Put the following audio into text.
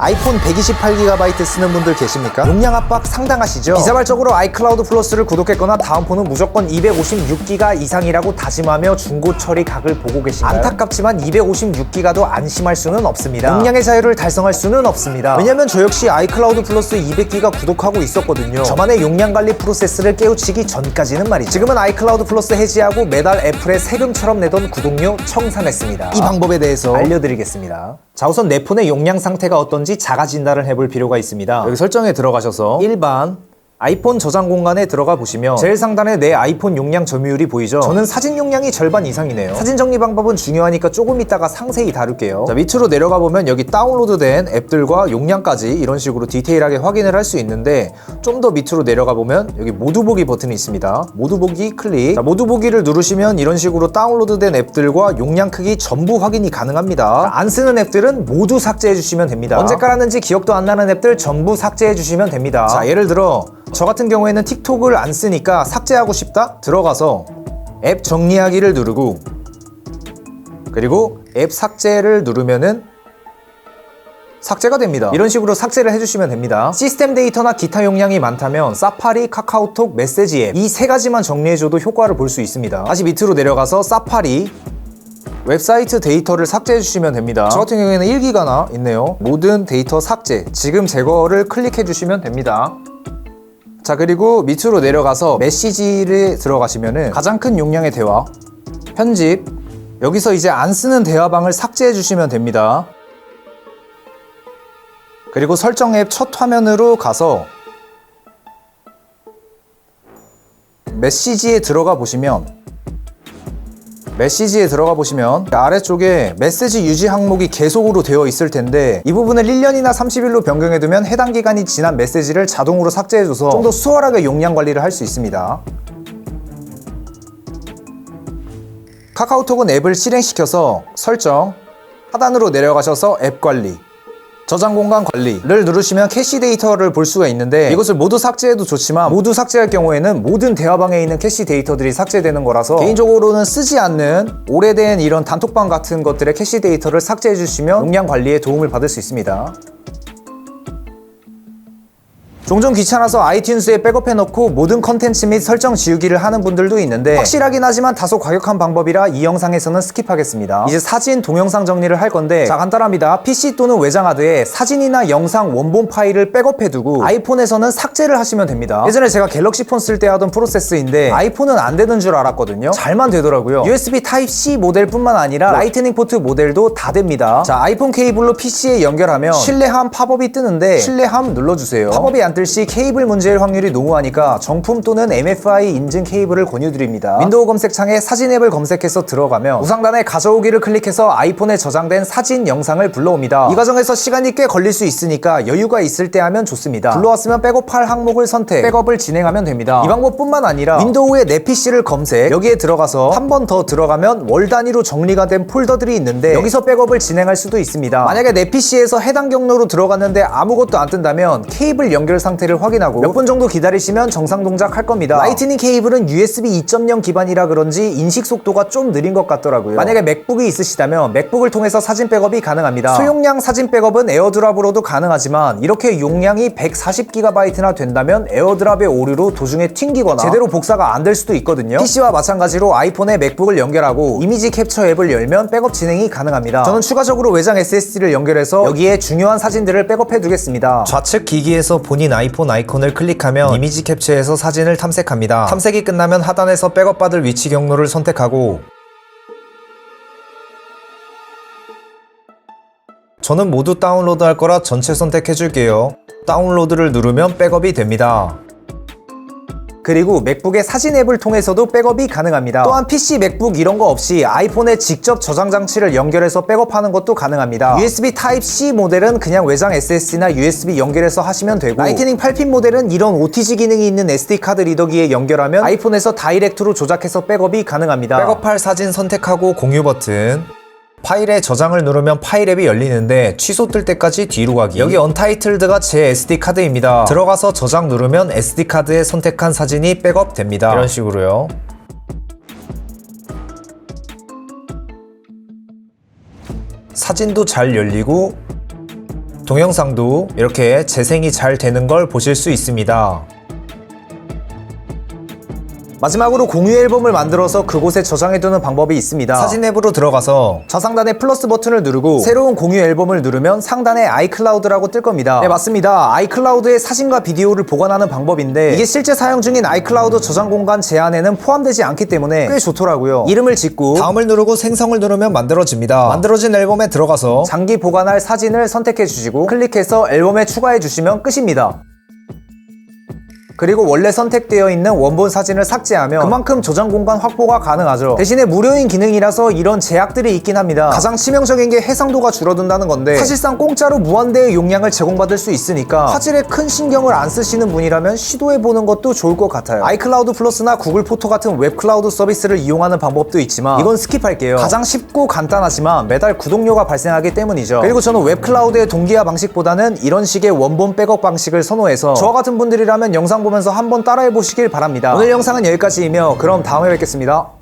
아이폰 128GB 쓰는 분들 계십니까? 용량 압박 상당하시죠? 비자발적으로 아이클라우드 플러스를 구독했거나 다음 폰은 무조건 256GB 이상이라고 다짐하며 중고 처리 각을 보고 계신가요? 안타깝지만 256GB도 안심할 수는 없습니다. 용량의 자유를 달성할 수는 없습니다. 왜냐면 저 역시 아이클라우드 플러스 200GB 구독하고 있었거든요. 저만의 용량 관리 프로세스를 깨우치기 전까지는 말이죠. 지금은 아이클라우드 플러스 해지하고 매달 애플에 세금처럼 내던 구독료 청산했습니다. 이 방법에 대해서 알려드리겠습니다. 자 우선 내 폰의 용량 상태가 어떤지 진단을 해볼 필요가 있습니다. 여기 설정에 들어가셔서 일반 아이폰 저장 공간에 들어가 보시면 제일 상단에 내 아이폰 용량 점유율이 보이죠? 저는 사진 용량이 절반 이상이네요. 사진 정리 방법은 중요하니까 조금 이따가 상세히 다룰게요. 자 밑으로 내려가 보면 여기 다운로드된 앱들과 용량까지 이런 식으로 디테일하게 확인을 할 수 있는데 좀 더 밑으로 내려가 보면 여기 모두 보기 버튼이 있습니다. 모두 보기 클릭. 자, 모두 보기를 누르시면 이런 식으로 다운로드된 앱들과 용량 크기 전부 확인이 가능합니다. 자, 안 쓰는 앱들은 모두 삭제해 주시면 됩니다. 언제 깔았는지 기억도 안 나는 앱들 전부 삭제해 주시면 됩니다. 자, 예를 들어 저 같은 경우에는 틱톡을 안 쓰니까 삭제하고 싶다? 들어가서 앱 정리하기를 누르고 그리고 앱 삭제를 누르면은 삭제가 됩니다. 이런 식으로 삭제를 해주시면 됩니다. 시스템 데이터나 기타 용량이 많다면 사파리, 카카오톡, 메시지 앱 이 세 가지만 정리해줘도 효과를 볼 수 있습니다. 다시 밑으로 내려가서 사파리 웹사이트 데이터를 삭제해 주시면 됩니다. 저 같은 경우에는 1기가나 있네요. 모든 데이터 삭제, 지금 제거를 클릭해 주시면 됩니다. 자 그리고 밑으로 내려가서 메시지를 들어가시면은 가장 큰 용량의 대화 편집 여기서 이제 안 쓰는 대화방을 삭제해 주시면 됩니다. 그리고 설정 앱 첫 화면으로 가서 메시지에 들어가 보시면 메시지에 들어가 보시면 아래쪽에 메시지 유지 항목이 계속으로 되어 있을 텐데 이 부분을 1년이나 30일로 변경해 두면 해당 기간이 지난 메시지를 자동으로 삭제해 줘서 좀 더 수월하게 용량 관리를 할 수 있습니다. 카카오톡은 앱을 실행시켜서 설정 하단으로 내려가셔서 앱 관리 저장 공간 관리를 누르시면 캐시 데이터를 볼 수가 있는데 이것을 모두 삭제해도 좋지만 모두 삭제할 경우에는 모든 대화방에 있는 캐시 데이터들이 삭제되는 거라서 개인적으로는 쓰지 않는 오래된 이런 단톡방 같은 것들의 캐시 데이터를 삭제해 주시면 용량 관리에 도움을 받을 수 있습니다. 종종 귀찮아서 아이튠즈에 백업해 놓고 모든 컨텐츠 및 설정 지우기를 하는 분들도 있는데 확실하긴 하지만 다소 과격한 방법이라 이 영상에서는 스킵하겠습니다. 이제 사진, 동영상 정리를 할 건데 자 간단합니다. PC 또는 외장하드에 사진이나 영상 원본 파일을 백업해 두고 아이폰에서는 삭제를 하시면 됩니다. 예전에 제가 갤럭시 폰 쓸 때 하던 프로세스인데 아이폰은 안 되는 줄 알았거든요. 잘만 되더라고요. USB Type-C 모델뿐만 아니라 라이트닝 포트 모델도 다 됩니다. 자 아이폰 케이블로 PC에 연결하면 실내함 팝업이 뜨는데 실내함 눌러주세요. 팝업이 안 뜰시 케이블 문제일 확률이 농후하니까 정품 또는 MFI 인증 케이블을 권유드립니다. 윈도우 검색창에 사진 앱을 검색해서 들어가면 우상단에 가져오기를 클릭해서 아이폰에 저장된 사진 영상을 불러옵니다. 이 과정에서 시간이 꽤 걸릴 수 있으니까 여유가 있을 때 하면 좋습니다. 불러왔으면 백업할 항목을 선택, 백업을 진행하면 됩니다. 이 방법뿐만 아니라 윈도우의 내 PC를 검색, 여기에 들어가서 한 번 더 들어가면 월 단위로 정리가 된 폴더들이 있는데 여기서 백업을 진행할 수도 있습니다. 만약에 내 PC에서 해당 경로로 들어갔는데 아무것도 안 뜬다면 케이블 연결 상태를 확인하고 몇 분 정도 기다리시면 정상 동작할 겁니다. 라이트닝 케이블은 USB 2.0 기반이라 그런지 인식 속도가 좀 느린 것 같더라고요. 만약에 맥북이 있으시다면 맥북을 통해서 사진 백업이 가능합니다. 소용량 사진 백업은 에어드랍으로도 가능하지만 이렇게 용량이 140GB나 된다면 에어드랍의 오류로 도중에 튕기거나 제대로 복사가 안 될 수도 있거든요. PC와 마찬가지로 아이폰에 맥북을 연결하고 이미지 캡처 앱을 열면 백업 진행이 가능합니다. 저는 추가적으로 외장 SSD를 연결해서 여기에 중요한 사진들을 백업해 두겠습니다. 좌측 기기에서 본인 아이폰 아이콘을 클릭하면 이미지 캡처에서 사진을 탐색합니다. 탐색이 끝나면 하단에서 백업받을 위치 경로를 선택하고 저는 모두 다운로드 할 거라 전체 선택해 줄게요. 다운로드를 누르면 백업이 됩니다. 그리고 맥북의 사진 앱을 통해서도 백업이 가능합니다. 또한 PC, 맥북 이런 거 없이 아이폰에 직접 저장 장치를 연결해서 백업하는 것도 가능합니다. USB Type-C 모델은 그냥 외장 SSD나 USB 연결해서 하시면 되고 라이트닝 8핀 모델은 이런 OTG 기능이 있는 SD 카드 리더기에 연결하면 아이폰에서 다이렉트로 조작해서 백업이 가능합니다. 백업할 사진 선택하고 공유 버튼 파일에 저장을 누르면 파일 앱이 열리는데 취소 뜰 때까지 뒤로 가기. 여기 언타이틀드가 제 SD카드입니다. 들어가서 저장 누르면 SD카드에 선택한 사진이 백업 됩니다. 이런 식으로요. 사진도 잘 열리고 동영상도 이렇게 재생이 잘 되는 걸 보실 수 있습니다. 마지막으로 공유 앨범을 만들어서 그곳에 저장해두는 방법이 있습니다. 사진 앱으로 들어가서 저상단에 플러스 버튼을 누르고 새로운 공유 앨범을 누르면 상단에 아이클라우드라고 뜰 겁니다. 네 맞습니다. 아이클라우드에 사진과 비디오를 보관하는 방법인데 이게 실제 사용 중인 아이클라우드 저장 공간 제한에는 포함되지 않기 때문에 꽤 좋더라고요. 이름을 짓고 다음을 누르고 생성을 누르면 만들어집니다. 만들어진 앨범에 들어가서 장기 보관할 사진을 선택해 주시고 클릭해서 앨범에 추가해 주시면 끝입니다. 그리고 원래 선택되어 있는 원본 사진을 삭제하면 그만큼 저장 공간 확보가 가능하죠. 대신에 무료인 기능이라서 이런 제약들이 있긴 합니다. 가장 치명적인 게 해상도가 줄어든다는 건데 사실상 공짜로 무한대의 용량을 제공받을 수 있으니까 화질에 큰 신경을 안 쓰시는 분이라면 시도해보는 것도 좋을 것 같아요. 아이클라우드 플러스나 구글 포토 같은 웹 클라우드 서비스를 이용하는 방법도 있지만 이건 스킵할게요. 가장 쉽고 간단하지만 매달 구독료가 발생하기 때문이죠. 그리고 저는 웹 클라우드의 동기화 방식보다는 이런 식의 원본 백업 방식을 선호해서 저와 같은 분들이라면 영상 보면서 한번 따라해 보시길 바랍니다. 오늘 영상은 여기까지이며 그럼 다음에 뵙겠습니다.